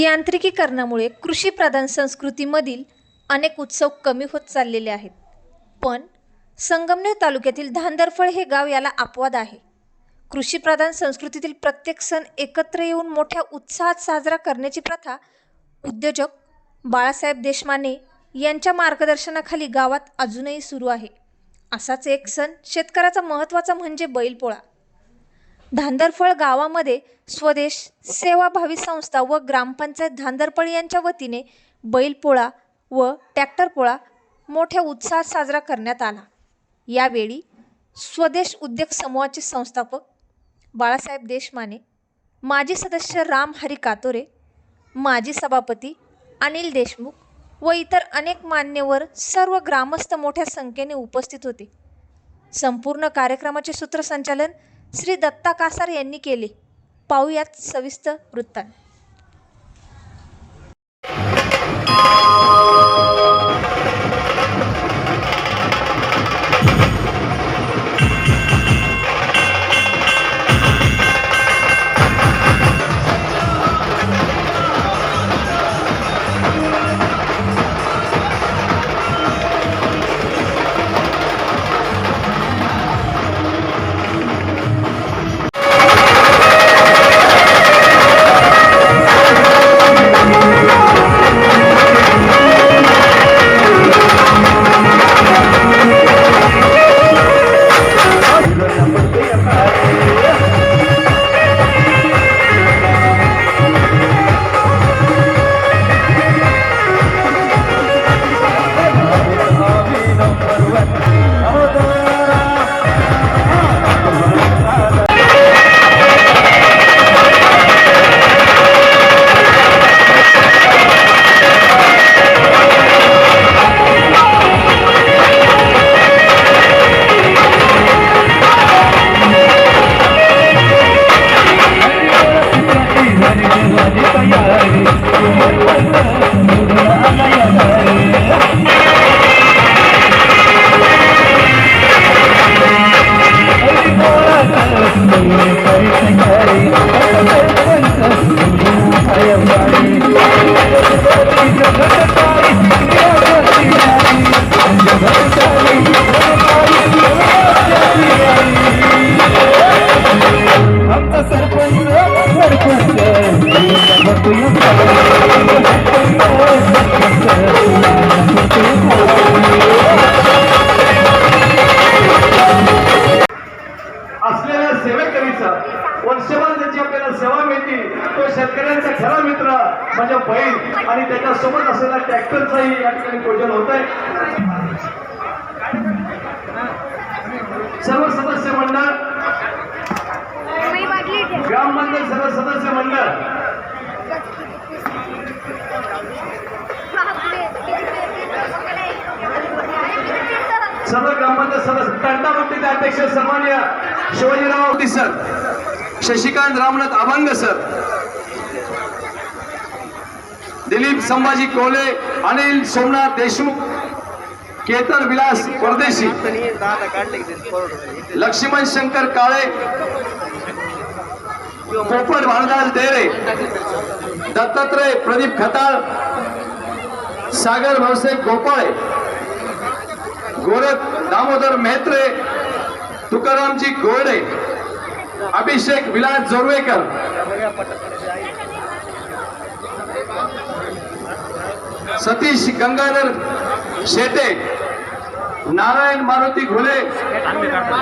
यांत्रिकीकरणामुळे कृषीप्रधान संस्कृतीमधील अनेक उत्सव कमी होत चाललेले आहेत. पण संगमनेर तालुक्यातील धांदरफळ हे गाव याला अपवाद आहे. कृषीप्रधान संस्कृतीतील प्रत्येक सण एकत्र येऊन मोठ्या उत्साहात साजरा करण्याची प्रथा उद्योजक बाळासाहेब देशमाने यांच्या मार्गदर्शनाखाली गावात अजूनही सुरू आहे. असाच एक सण शेतकऱ्याचा महत्त्वाचा म्हणजे बैलपोळा. धांदरफळ गावामध्ये स्वदेश सेवाभावी संस्था व ग्रामपंचायत धांदरफळ यांच्या वतीने बैलपोळा व टॅक्टरपोळा मोठ्या उत्साहात साजरा करण्यात आला. यावेळी स्वदेश उद्योग समूहाचे संस्थापक बाळासाहेब देशमाने माजी सदस्य राम हरी कातोरे माजी सभापती अनिल देशमुख व इतर अनेक मान्यवर सर्व ग्रामस्थ मोठ्या संख्येने उपस्थित होते. संपूर्ण कार्यक्रमाचे सूत्रसंचालन श्री दत्ता कासार यांनी केले. पाहूयात सविस्तर वृत्तांत. आणि त्याच्यासोबत असलेला ट्रॅक्टरचाही या ठिकाणी प्रयोजन होत आहे. सर्व सदस्य मंडळ ग्रामपंचायत सर्व सदस्य मंडळ. सर्व ग्रामपंचायत सदस्य तंटामुक्तीचे अध्यक्ष सन्मान्य शिवाजीराव सर शशिकांत रामनाथ अभंग सर. दिलीप संभाजी कोले अनिल सोमनाथ देशमुख केतन विलास परदेशी लक्ष्मण शंकर काळे पोपट भानदास देरे दत्तात्रय प्रदीप खताळ सागर भाऊसाहेब गोपाळे गोरख दामोदर मेहत्रे तुकारामजी गोरडे अभिषेक विलास जोरवेकर सतीश गंगाधर शेटे नारायण मारुती घुले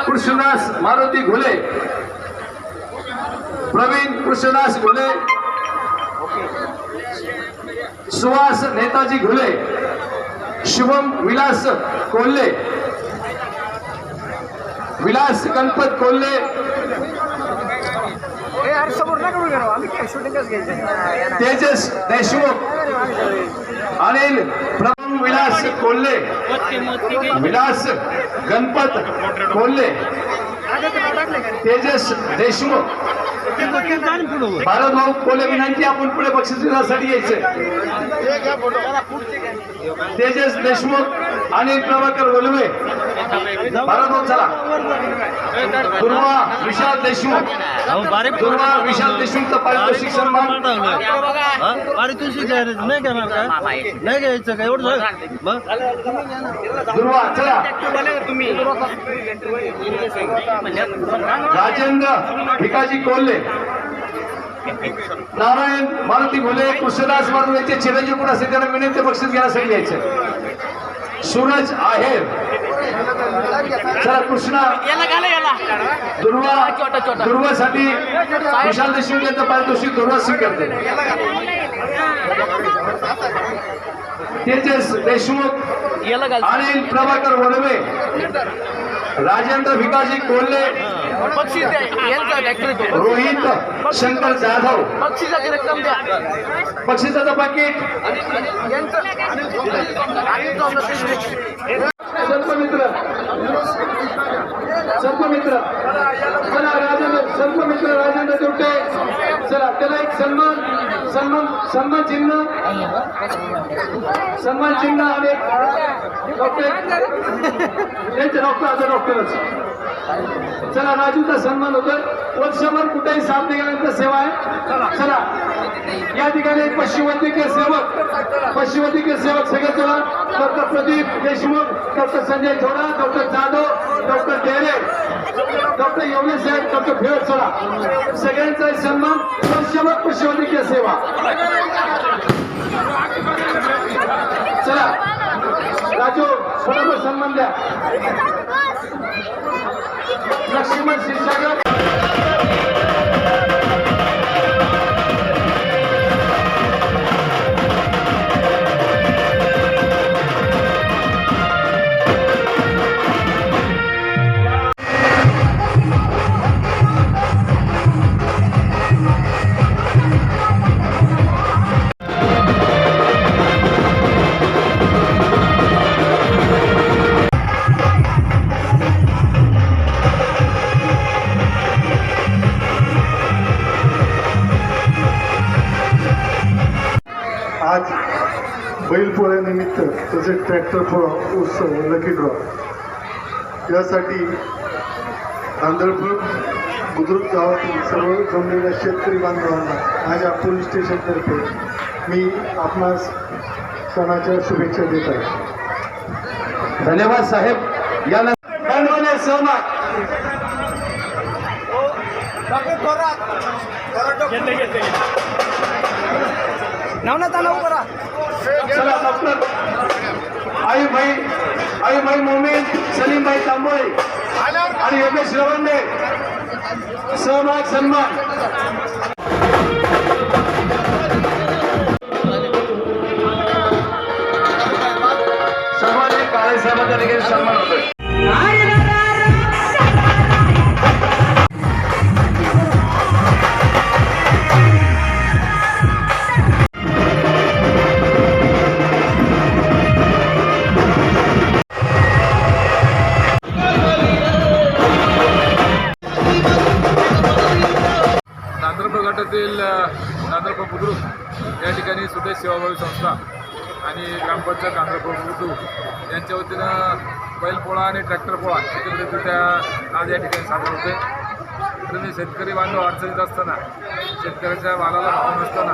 कृष्णदास मारुती घुले प्रवीण कृष्णदास घुले सुहास नेताजी घुले शुभम विलास कोल्हे विलास गणपत कोल्हे तेजस देशमुख अनिल प्रथम विलास कोल्हे विलास गणपत कोल्हे तेजस देशमुख भारत भाऊ कोल्हे विनंती आपण पुढे बक्षिसासाठी यायचं. तेजस देशमुख अनिल प्रभाकर वलवे चला दुर्वा विशाल देशमुख. दुर्वा विशाल देशमुखचं पारितोषिक सन्मान. पारितोषिक घ्यायचं नाही घेणार का? नाही घ्यायचं का? एवढं झालं? मग? दुर्वा चला. राजेंद्र भिकाजी कोल्हे. नारायण मारुती घोले कृष्णदास मारुती यांचे चिरंजीव कोण असेल त्यांना विनंती बक्षीस घेण्यासाठी यायचं सूरज आहेर. चला कृष्णा दुर्वा दुर्वासाठी विशाल देशमुख यांचं पारितोषिक दुर्वा स्वीकारते तेजस देशमुख अनिल प्रभाकर वडवे राजेंद्र भिकाजी कोल्हे रोहित शंकर जाधव बक्षिसाचं पाकिट सर्पमित्र सर्पमित्र चला राजेंद्र सर्पमित्र राजेंद्र दुर्टे. चला त्याला एक सन्मान सन्मान सन्मान चिन्ह. सन्मान चिन्ह आणि डॉक्टर. त्यांचे डॉक्टर आता डॉक्टरच. चला राजूचा सन्मान होतोय. वर्षभर कुठेही साथ गेल्यानंतर सेवा आहे. चला या ठिकाणी पशुवैद्यकीय सेवक पशुवैद्यकीय सेवक सगळे चला डॉक्टर प्रदीप देशमुख डॉक्टर संजय थोडा doctor Jadhav doctor Dere doctor Yewale साहेब डॉक्टर फेवत चला. सगळ्यांचा सन्मान वर्षभर पशुवैद्यकीय सेवा. चला राजू थोडा सन्मान द्या. लक्ष्मण क्षीरसागर बैलपोळ्यानिमित्त तसेच ट्रॅक्टर पोळा उत्सव लकी ड्रॉ यासाठी तांदळपूर बुद्रुक गावातील सर्व जमलेल्या शेतकरी बांधवांना माझ्या पोलीस स्टेशनतर्फे मी आपणास सणाच्या शुभेच्छा देत आहे. धन्यवाद साहेब. यानंतर गणवले सहभाग. चला डॉक्टर आई भाई आई भाई मोमीन सलीम भाई तांबोळे आणि योगेश रवंडे सहभाग सन्मान. ग्रामपंचायत नांदरपूर बुद्रुक यांच्या वतीनं बैलपोळा आणि ट्रॅक्टर पोळा एकत्रितरित्या आज या ठिकाणी साजरा होते तुम्ही शेतकरी बांधव अडचणीत असताना शेतकऱ्याच्या मालाला भाव नसताना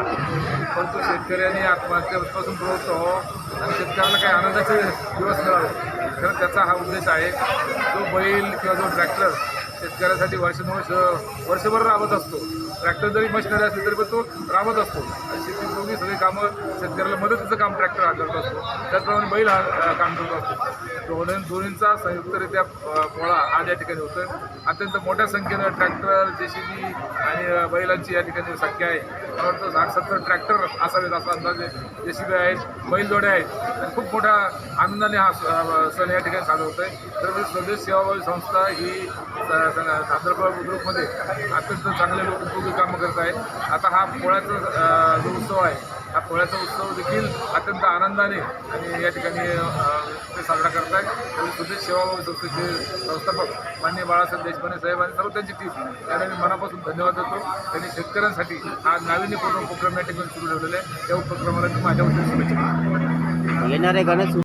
परंतु शेतकऱ्यांनी आत्महत्येपासून प्रवृत्त हो आणि शेतकऱ्याला काही आनंदाचे दिवस मिळावे. कारण त्याचा हा उद्देश आहे जो बैल किंवा जो ट्रॅक्टर शेतकऱ्यासाठी वर्षानुवर्ष वर्षभर राबत असतो. ट्रॅक्टर जरी मशिनरी असली तरी पण तो राबत असतो. आणि शेती दोन्ही सगळी कामं शेतकऱ्याला मदतीचं काम ट्रॅक्टर हा करत असतो. त्याचप्रमाणे बैल हा काम करत असतो. दोन्ही दोन्हींचा संयुक्तरित्या पोळा आज या ठिकाणी होतो अत्यंत मोठ्या संख्येनं ट्रॅक्टर जे सी बी आणि बैलांची या ठिकाणी संख्या आहे. मला वाटतं साठ सत्तर ट्रॅक्टर असावेत असा अंदाजे जे सी बी आहेत बैलजोड्या आहेत. खूप मोठ्या आनंदाने हा स- सण या ठिकाणी साजरा आहे तर स्वदेश सेवाभावी संस्था ही सादरपूर बुद्रुकमध्ये अत्यंत चांगले लोक उपयोगी कामं करत आहेत. आता हा पोळ्याचा जो उत्सव आहे हा पोळ्याचा उत्सव देखील अत्यंत आनंदाने आणि या ठिकाणी ते साजरा करत आहेत आणि सुदेश सेवाभावी संस्थेचे संस्थापक माननीय बाळासाहेब देशपांडे साहेब आणि सर्व त्यांची टीम त्यांना मी मनापासून धन्यवाद देतो. त्यांनी शेतकऱ्यांसाठी हा नाविन्यपूर्ण उपक्रम या ठिकाणी सुरू ठेवलेला आहे. त्या उपक्रमाला मी माझ्या वतीने शुभेच्छा येणारे गणेश